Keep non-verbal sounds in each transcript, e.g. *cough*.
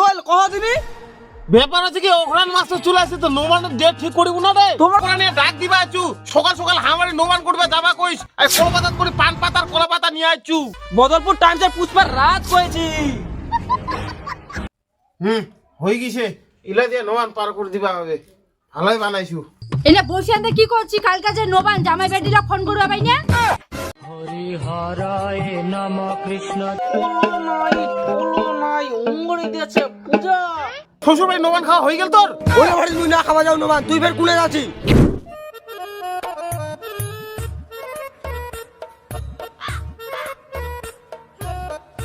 হল কহ দিবি? ব্যাপার আছে কি ওখান মাস্টার চলে আসছে তো নোমানের ডেট ঠিক করিব না রে? তোমার- নিয়ে ডাক দিবা আছু সকাল সকাল হামারে নোমান করবে যাবা কইস। আর কলকাতা করে পান পাতার কলা পাতা নিয়ে আছু বদলপুর টাইমসের পুষ্পার রাত কয়েছি। হুম হই গিছে। ইলা দিয়ে নোমান পার করে দিবা হবে ভালোই বানাইছু। এনে বসে আনতে কি করছি? কালকে যে নবান জামাই বেটিরা ফোন করবে ভাই না? নাই পোলো নাই অঙ্গড়ি দিয়েছে পূজা। শ্বশুর ভাই নোমান খাওয়া হয়ে গেল তোর? ওই বাড়ি তুই না খাওয়া যাও না তুই ফের কুলে যাচ্ছি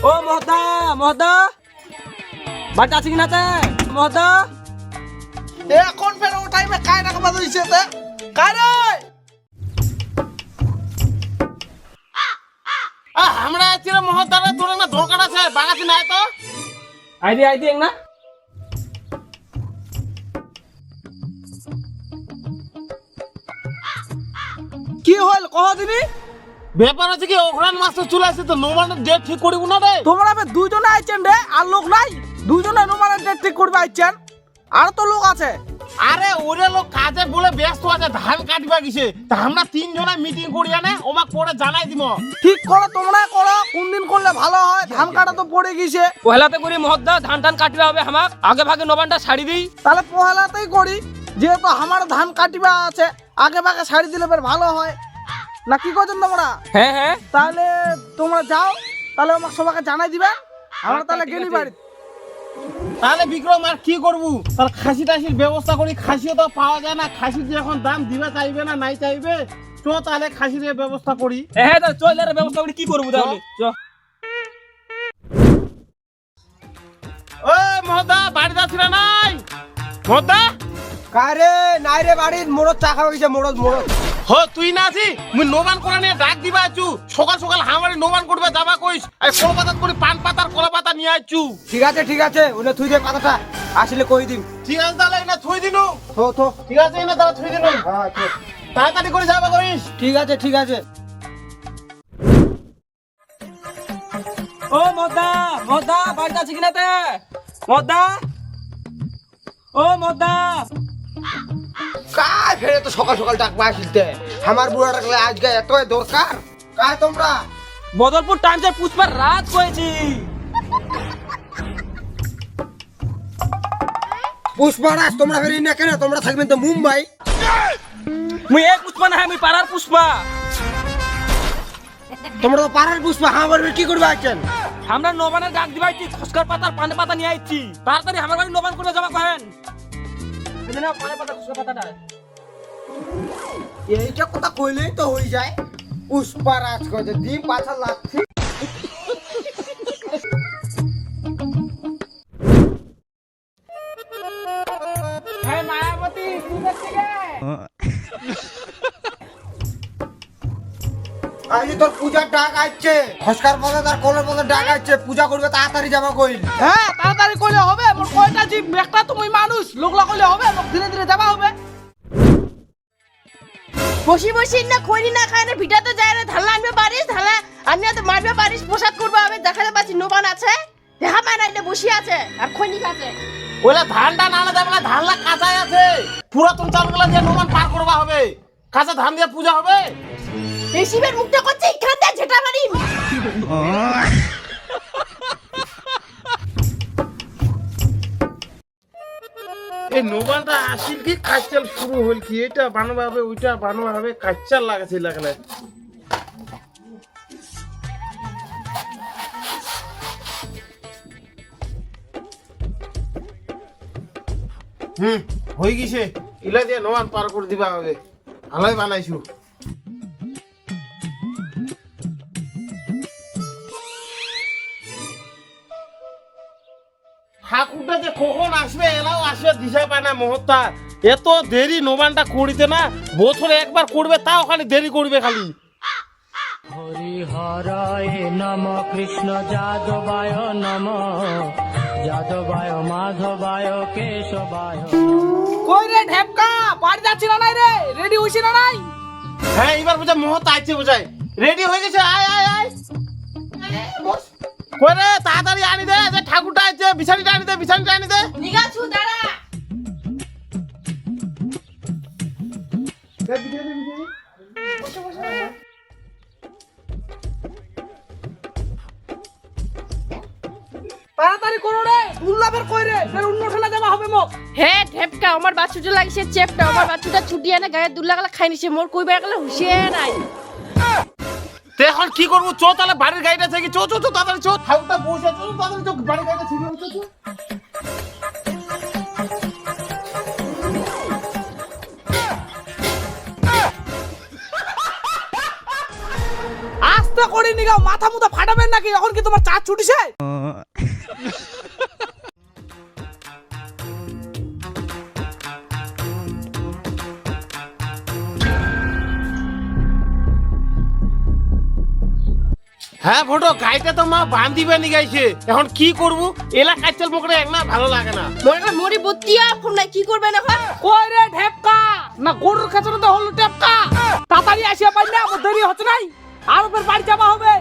ও মহদা মহদা বাড়িতে আছে কিনা তে মহদা এখন ফের ও টাইমে কায় বাদ হইছে তে? কায় রে? আমরা আছি রে মহদ্দারে তোর না দরকার আছে বাগাতি নাই তো? আইডি এক না? কি হল? কহ দিবি। ব্যাপার আছে কি ওখান মাস্টার চলে আসছে তো নোমানের ডেট ঠিক করিব না রে? তোমরা আবে দুইজনে আইছেন রে আর লোক নাই? দুইজনে নোমানের ডেট ঠিক করবে আইছেন। আর তো লোক আছে। আরে ওরে লোক কাজে বলে ব্যস্ত আছে ধান কাটবা গেছে তা আমরা তিনজনে মিটিং করি আনে? ওমাক পরে জানাই দিব ঠিক করো তোমরা করো। কোন দিন করলে ভালো হয়? ধান কাটা তো পড়ে গেছে পহেলাতে করি মহদ্দা ধান টান কাটবে হবে আমাক আগে ভাগে নবানটা ছাড়ি দিই। তাহলে পহেলাতেই করি। যেহেতু আমার ধান কাটিবা আছে আগে ভাগে শাড়ি দিলে বের ভালো হয়। না কি করছেন তোমরা? হ্যাঁ হ্যাঁ। তাহলে তোমরা যাও তাহলে আমাকে সবাইকে জানাই দিবে। আমরা তাহলে গেলি বাড়ি। তাহলে বিক্রম আর কি করব? তাহলে খাসি টাসির ব্যবস্থা করি খাসিও তো পাওয়া যায় না খাসির যে এখন দাম দিবে চাইবে না নাই চাইবে চ তাহলে খাসির ব্যবস্থা করি। হ্যাঁ তাহলে চল এর ব্যবস্থা করি কি করব তাহলে? চ। ও মহদা বাড়ি যাচ্ছি না নাই? মহদা কারে? নাই রে বাড়ির মোড়ত চা খাওয়া গেছে মোড়ত মোড়ত হ তুই না আছি মুই নোমান করা নিয়ে ডাক দিবা আছু সকাল সকাল হামারে নোমান করবে যাবা কইস। আর কলকাতা করে পান পাতার কলা পাতা নিয়ে আছু ঠিক আছে ঠিক আছে ওনে তুই দে কথাটা। আসলে কই দিম? ঠিক আছে তাহলে না থুই দিনু। থো থো। ঠিক আছে না তাহলে থুই দিনু। হ্যাঁ তাড়াতাড়ি করে যাবা কইস। ঠিক আছে ঠিক আছে। ও মদা মদা বাড়িতে আছে কিনা তে মদা ও মদা কায় ফেরে তো সকাল সকাল ডাকবা আসিলতে আমার বুড়া ডাকলে আজকে এত দরকার? কায় তোমরা? বদলপুর টাইমসের পুষ্পার রাত কয়েছি। পুষ্পারাজ তোমরা ফেরি না কেন? তোমরা থাকবেন তো মুম্বাই। মুই এই পুষ্পা না মুই পাড়ার পুষ্পা। তোমরা তো পাড়ার পুষ্পা আমার বাড়ি কি করবে আছেন আমরা নবানের ডাক দিবাইছি খসকার পাতার পানে পাতা নিয়ে আইছি। তাড়াতাড়ি আমার বাড়ি নবান করে যাবা কহেন এই যে নাও, পানে পাতা খসকার পাতাটা এইটা কথা কইলেই তো হয়ে যায় পুষ্পারাজ কয়ে দিন পাছা লাগছে মায়াবতী আজকে তোর পূজার ডাক আসছে খসকার পদে তার কলের পদে ডাক আসছে পূজা করবে তাড়াতাড়ি যাবা কইল। হ্যাঁ তাড়াতাড়ি করলে হবে মোর কয়টা জীব একটা তুমি মানুষ লোকলা করলে হবে লোক ধীরে ধীরে যাবা হবে। বসি বসি না খৈনি না খায় না ভিটাতে যায় না ধালা আনবে পারিস ধালা আনিয়া তো মারবে পারিস প্রসাদ করবে আমি দেখাতে পাচ্ছি নোবান আছে। দেখা পায় না এটা বসে আছে আর খৈনি খাচ্ছে ওইলা ধানটা না যাবে না ধান লাগ কাঁচাই আছে। পুরাতন চালগুলা দিয়ে নোমান পার করবা হবে। কাঁচা ধান দিয়ে পূজা হবে। মুখটা করছে মারি। এই নোমানটা আসিল কি কাঁচাল শুরু হল কি? এটা হবে ওইটা হবে লাগাছে লাগলে। হুম, হয়ে গেছে। ইলা দিয়ে নোমান পার করে দিবা হবে। ভালোই বানাইছু। আসবে দিশা পায় না মহত্তা এত দেরি নোমানটা করিতে না বছরে একবার করবে তাও খালি দেরি করবে খালি। হরি হরিহরায় নম কৃষ্ণ যাদবায় নম যাদবায় মাধবায় কেশবায় কই রে ঢেপকা বাড়ি যাচ্ছি না নাই রে? রেডি হইছি না নাই? হ্যাঁ এবার বোঝা মহত্তা আইছে বোঝায় রেডি হয়ে গেছে আয় আয় আয়। কই রে তাড়াতাড়ি আনি দে যে ঠাকুরটা আছে বিছানিটা আনি দে বিছানিটা আনি দে। নিগাছু দাঁড়া। তাড়াতাড়ি করো রে দুর্লাভের কই রে ফের অন্য ঠেলা যাওয়া হবে মোক। হে ঢেপকা আমার বাচ্চুটা লাগিছে চেপটা আমার বাচ্চুটা ছুটি আনে গায়ে দুল্লা গেলা খাই নিছে মোর কই বেড়া গেলে হুশিয়ে নাই। তে এখন কি করব? চো তাহলে বাড়ির গাড়িটা থেকে চো চো চো তাড়াতাড়ি চো। ঠাকুরটা বসে চো তাড়াতাড়ি চো বাড়ির গাড়িটা ছিল চো চো। আস্তে করে নিগাও মাথা মুথা ফাটাবেন নাকি? এখন কি তোমার চা ছুটিছে? হ্যাঁ ফটো গাড়িটা তো মা বান্ধিবে নি গাইছে। এখন কি করব? এলাকার চল মোকরে এক না ভালো লাগে না। মোর মরি বতিয়া ফোন নাই কি করবে না কই রে ঢেপকা? না গরুর খেচরে তো হলো টেপকা তাড়াতাড়ি আসিয়া পাই না আমার দেরি হচ্ছে নাই। আর ফের বাড়ি যাওয়া হবে।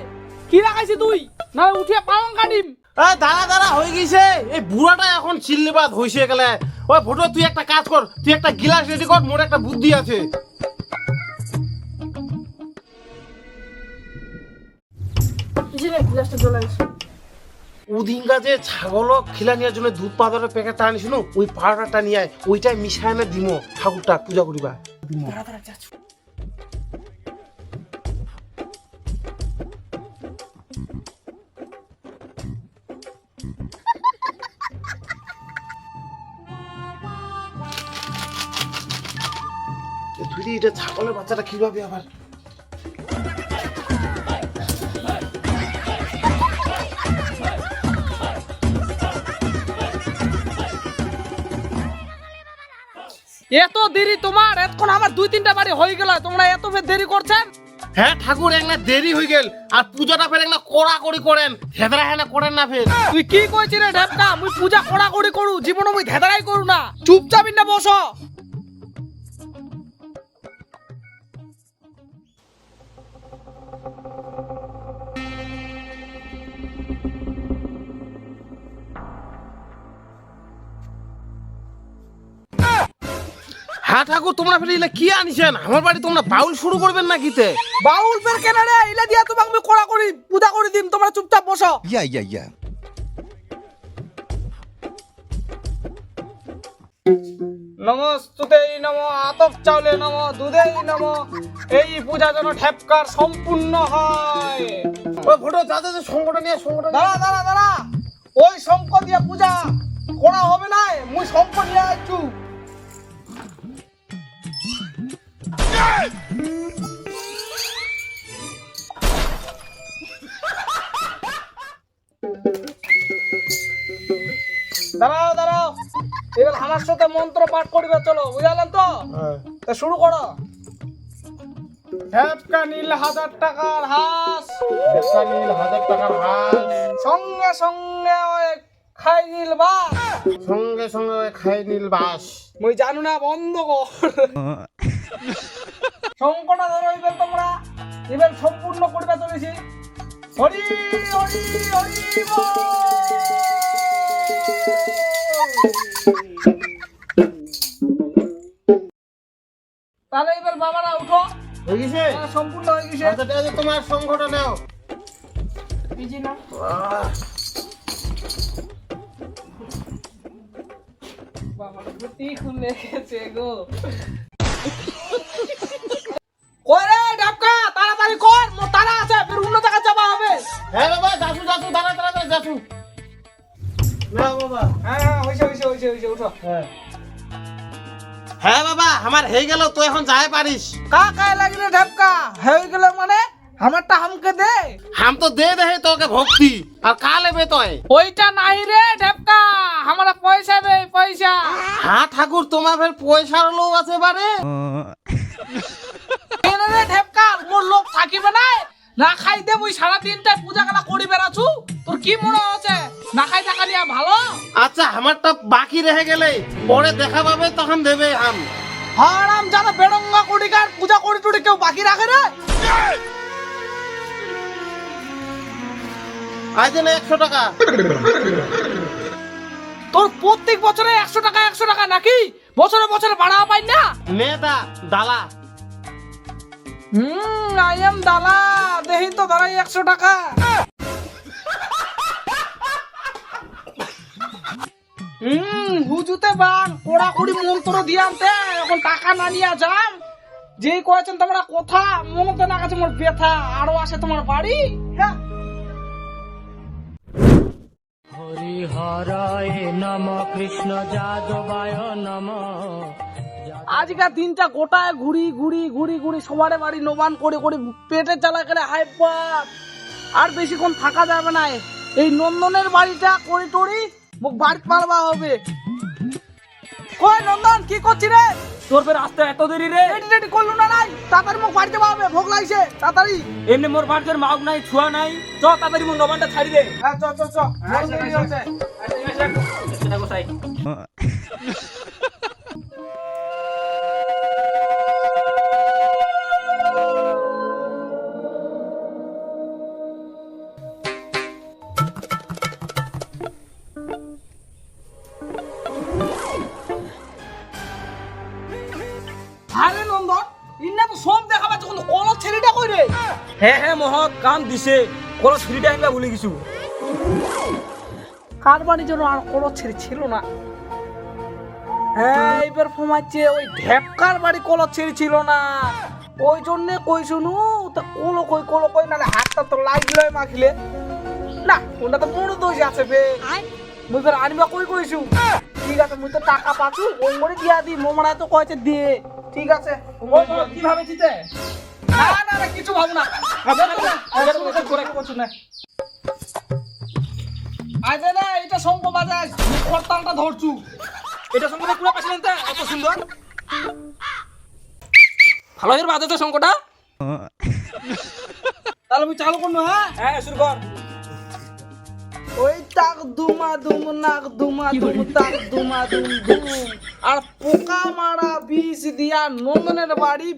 কি লাগাইছি তুই? না উঠিয়ে পালং কাটিম। এই দাঁড়া দাঁড়া হয়ে গেছে। এই বুড়াটা এখন চিল্লিবাদ হইছে গেলে ওই ফটো তুই একটা কাজ কর তুই একটা গিলাস রেডি কর মোর একটা বুদ্ধি আছে। উদিন গাছে ছাগল খিলা নেওয়ার জন্য দুধ পাউডারের প্যাকেটটা আনিস ওই পাউডারটা নিয়ে আয় ওইটাই মিশায় না দিমো ঠাকুরটা পূজা করিবা। তুই এটা ছাগলের বাচ্চাটা কীভাবে আবার? এত দেরি তোমার? এতক্ষণ আমার দুই তিনটা বাড়ি হয়ে গেল। তোমরা এত ফের দেরি করছেন? হ্যাঁ ঠাকুর একলা দেরি হয়ে গেল। আর পূজাটা ফের একলা কড়া করি করেন হেদরা হেনা করেন না ফের। তুই কি কইছিস রে ঢেপকা? মুই পূজা কড়া করি করু জীবনে মুই ধেদারাই করু না। চুপচাপ না বসো। হ্যাঁ ঠাকুর তোমরা ফের এগুলা কি আনিছেন আমার বাড়ি তোমরা বাউল শুরু করবেন না কিতে? বাউল ফের কেন রে? ইলা দিয়া তোমাকে আমি কড়া করি পূজা করে দিম তোমরা চুপচাপ বসো। Yeah, yeah, yeah. নমস্তুতে নম আতপ চাউলে নম দুধে নম। এই পূজা যেন ঠেপকার সম্পূর্ণ হয়। ওই ফটো যাতে যে সংকটটা নিয়ে সংকটটা দাঁড়া দাঁড়া দাঁড়া। ওই শঙ্খ দিয়া পূজা করা হবে না মুই শঙ্খ নিয়ে আইছু। দাঁড়াও দাঁড়াও। এবার আমার সাথে মন্ত্র পাঠ করিবে চলো বুঝালেন তো? তা শুরু করো। ঢেপকা নীল হাজার টাকার হাঁস। একটা নীল হাজার টাকার হাঁস। সঙ্গে সঙ্গে ওই খাই নীল বা সঙ্গে সঙ্গে ওই খাই নীল বাস মুই জানু না বন্ধ কর। *laughs* সংকটা ধরো এবার তোমরা এবার সম্পূর্ণ করবে চলেছি হরি হরি হরি তাহলে এবার বাবারা উঠো। হয়ে গেছে? সম্পূর্ণ হয়ে গেছে। আচ্ছা ঠিক আছে তোমার সংকটটা নাও। বিজি না গতি খুলে গেছে গো। কই রে ডাবকা তাড়াতাড়ি কর মোর তারা আছে ফের অন্য জায়গায় যাবা হবে। হ্যাঁ বাবা যাসু যাসু দাঁড়া দাঁড়া যাসু। না বাবা। হ্যাঁ হ্যাঁ হইছে হইছে হইছে হইছে উঠো। হ্যাঁ। হ্যাঁ বাবা আমার হয়ে গেল তুই এখন যাই পারিস। কা কায় লাগলে ঢাপকা হয়ে গেল মানে আমারটা হামকে দে। হাম তো দে দে তোকে ভক্তি আর কা লেবে তুই ওইটা নাই রে ঢাপকা আমরা পয়সা দে পয়সা। হ্যাঁ ঠাকুর তোমার ফের পয়সার লোভ আছে বারে কেন রে মোর লোক থাকিবে না না খাই মুই সারা দিনটা পূজা কালা করি বেড়াছু তোর কি মনে হচ্ছে? না খাই থাকা নিয়া ভালো? আচ্ছা আমারটা বাকি রয়ে গেলে পরে দেখা পাবে তখন দেবে আম। হারাম যারা বেড়ঙ্গা কুড়িকার পূজা করি টুড়ি কেউ বাকি রাখে রে? আজ না একশো টাকা। তোর প্রত্যেক বছরে একশো টাকা একশো টাকা নাকি? বছরে বছরে ভাড়া পাই না? নেতা দালা। হুম আই এম দালা দেখি তো ধরাই একশো টাকা। হুম, হুজুতে বান কোড়া কুড়ি মন্ত্র দিয়ামতে এখন টাকা না নিয়ে যাম যেই কয়েছেন তোমরা কথা, মনতে না কাছে মোর ব্যথা। আরও আসে তোমার বাড়ি? হ্যাঁ। আজকাল দিনটা গোটায় ঘুরি ঘুরি ঘুরি ঘুরি সবারে বাড়ি নবান করে করে পেটের চালা করে হাই বাপ! আর বেশিক্ষণ থাকা যাবে না এই নন্দনের বাড়িটা করে টরি মুখ বাড়ি পারবা হবে। কই নন্দন কি করছি রে? তোর ফের আসতে এত দেরি রে? রেডি রেডি করলু না নাই? তাড়াতাড়ি মুখ বাড়িতে পাবে ভোগ লাগছে তাড়াতাড়ি। এমনি মোর ভাড়ের মাউক নাই ছুয়া নাই। চ তাড়াতাড়ি মোর নবানটা ছাড়ি দে। হ্যাঁ চ চ চ। আরে হ্যাঁ হ্যাঁ মহৎ কাম দিছে। কোনো ছুরিটা আনবা ভুলে গেছু। কার বাড়ির জন্য আর কলর ছেলে ছিল না? হ্যাঁ। এইবার ফোমাচ্ছে ওই ঢেপকার বাড়ি কলর ছেলে ছিল না। ওই জন্য কই শুনু তা কলো কই কলো কই না হাতটা তো লাগল মাখিলে। না ওটা তো বড় দোষ আছে বে। মুই ফের আনিবা কই কইছু? ঠিক আছে মুই তো টাকা পাছু ওই মরে দিয়া দি মোমরা তো কয়েছে দিয়ে ঠিক আছে। ওই বলো, কি ভাবেছিতে না না কিছু ভাবো তাহলে আমি চালু করব হ্যাঁ হ্যাঁ শুরু কর ওই টাক দুমা দুম নাক দুমা দুম টাক দুমা দুম দুম আর পোকা মারা বিষ দিয়া নন্দনের বাড়ি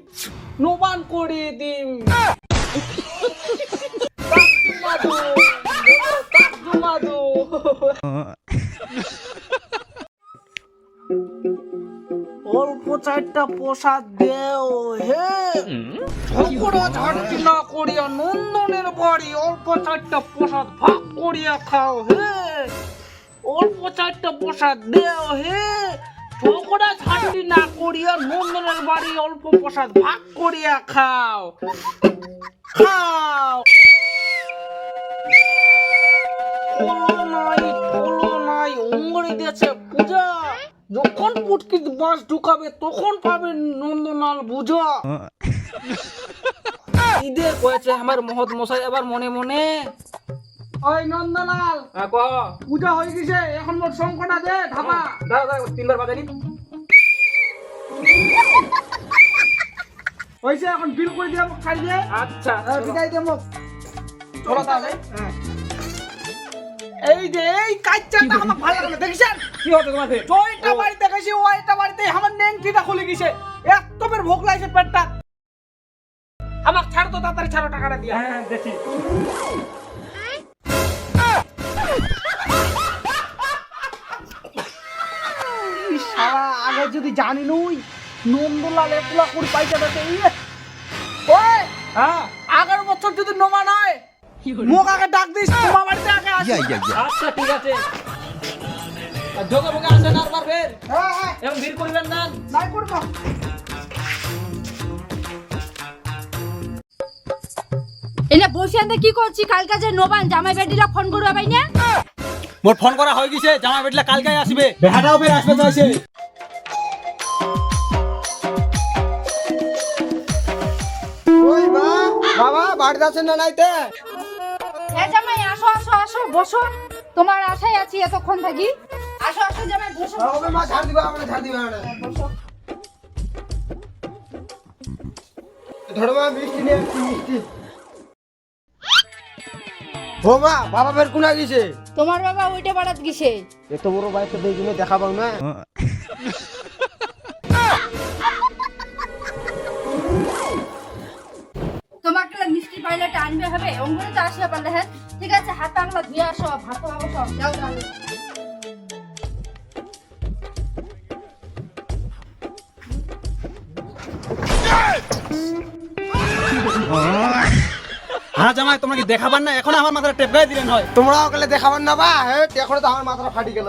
নোবান করে দিম। অল্প চারটা প্রসাদ দেও হে। ঝগড়া ঝাড়টি না করিয়া নন্দনের বাড়ি অল্প চারটা প্রসাদ ভাগ করিয়া খাও হে। অল্প চারটা প্রসাদ দেও হে। ঝগড়া ঝাড়টি না করিয়া নন্দনের বাড়ি অল্প প্রসাদ ভাগ করিয়া খাও। খাও। নাই কলো নাই অঙ্গরি দিয়েছে পূজা। যখন পুটকিত বাস ঢুকাবে তখন পাবে নন্দনাল বুঝা। ঈদে কয়েছে আমার মহৎ মশাই আবার মনে মনে ওই নন্দনাল হ্যাঁ কহ। পূজা হয়ে গেছে এখন মোট সংকটা দে ধাপা দাঁড়া দাঁড়া তিনবার বাজানি হয়েছে এখন বিল করে দিয়ে মোক খাই দিয়ে আচ্ছা বিদায় দিয়ে মোক। চলো তাহলে। এই যে এই কাচ্চাটা আমার ভালো লাগল দেখিছেন? কি হতো তোমাকে জয়টা বাড়িতে গেছি ওইটা বাড়িতে আমার নেংটিটা খুলে গেছে। এত বের ভোগ লাগছে পেটটা। আমাকে ছাড় তো তাড়াতাড়ি ছাড়ো টাকাটা দিয়া। হ্যাঁ দেখি। যদি জানি নই নন্দলাল একলা করে ইয়ে ওই হ্যাঁ। আগের বছর যদি নোমা নয় মোক আগে ডাক দিস তোমার বাড়িতে আগে আসি আচ্ছা ঠিক আছে। আর যোগে ভোগে আসেন আর বার ফের? হ্যাঁ হ্যাঁ। এবং ভিড় করবেন না? নাই করব। এনে বসে আনতে কি করছি? কালকে যে নোবান জামাই বেটিরা ফোন করবে ভাই না? মোর ফোন করা হয়ে গেছে জামাই বেটলে কালকে আসবে। বেহাটাও ফের আসবে চাইছে আছেন না নাইতে হ্যাঁ জামাই আসো আসো আসো বসো। তোমার আশায় আছি এতক্ষণ থাকি। আসো আসো জামাই বসো। ওকে মা ছাড় দিবা আমরা ছাড় দিবা না ধরো মা মিষ্টি নিয়ে মিষ্টি। বাবা ফের কোনা গেছে তোমার বাবা ওইটা বাড়াত গেছে এত বড় বাড়িতে দেখলে দেখা পাও না পাইলেটা আনবে হবে অঙ্গুরে তো আসিয়া পারলে হ্যাঁ? ঠিক আছে হাত পাগলা ধুয়ে আসো ভাত খাব সব যাও যাও। হ্যাঁ জামাই তোমরা দেখাবার না? এখন আমার মাথায় টেপকাই দিলেন হয়। তোমরা ওকে দেখাবার না বা? হ্যাঁ এখন তো আমার মাথাটা ফাটি গেল।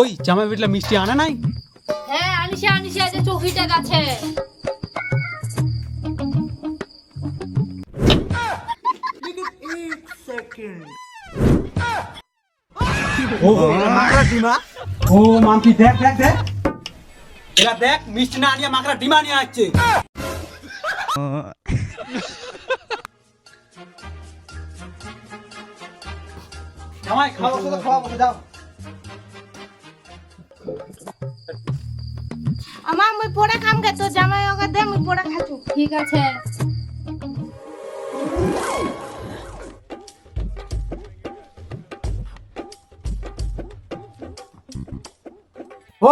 ওই জামাই বেটলা মিষ্টি আনে নাই? হ্যাঁ আনিসে আনিসে আজ চৌকিটা আছে ও মাকড়া ডিমা ও মাম্পি দেখ দেখ দেখ। এরা দেখ মিষ্টি না আনিয়ে মাকড়া ডিমা নিয়ে আসছে। জামাই খাওয়া ওষুধ খাওয়া বসে যাও। আমার মুই পোড়া খাম গে তো জামাই ওকে দে মুই পোড়া খাচু ঠিক আছে।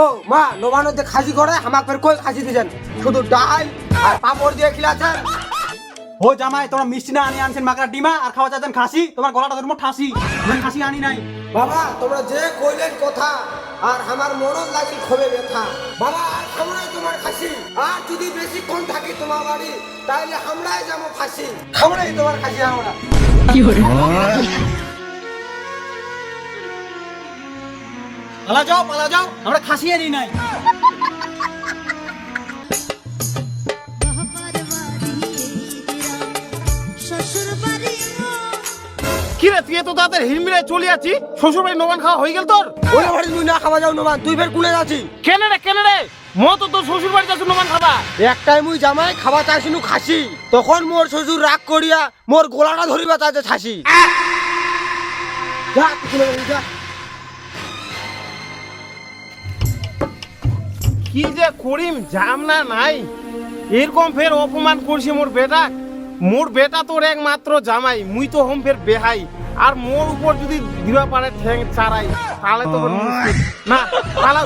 ও মা নবান্ন যে খাসি করে আমাকে ফের কই খাসি দিয়েছেন শুধু ডাল আর পাপড় দিয়ে খিলাছেন? ও জামাই তোমরা মিষ্টি না আনিয়ে আনছেন মাকড়া ডিমা আর খাওয়া চাচ্ছেন খাসি? তোমার গলাটা ধর্ম ঠাসি। আমরা খাসি আনি নাই। বাবা তোমরা যে কইলেন কথা আর আমার মরণ লাগিল খবে ব্যথা। বাবা আর খামড়াই তোমার খাসি। আর যদি বেশিক্ষণ থাকি তোমার বাড়ি তাহলে হামড়াই যাব ফাঁসি খামড়াই তোমার খাসি আমরা পালা যাও পালা যাও। আমরা খাসি আনি নাই। কি তুই তো তাদের হিমবিরে চলে আছি শ্বশুর বাড়ি নবান খাওয়া হয়ে গেল তোর? ওই বাড়ি তুই না খাওয়া যাও নোমান তুই ফের কুলে যাচ্ছি কেন রে কেন রে? মো তো তোর শ্বশুর বাড়ি যাচ্ছ নবান খাবা। একটাই মুই জামাই খাওয়া চাইছিনু খাসি। তখন মোর শ্বশুর রাগ করিয়া মোর গোলাটা ধরিবা চাইছে যা তুই যা। কি যে করিম জাম না নাই এরকম ফের অপমান করছি মোর বেটা মোর বেটা তোর একমাত্র জামাই মুই তো হোম ফের বেহাই আর মোর উপর যদি দিবা পারে ঠ্যাং চারাই তাহলে তো না দাঁড়া।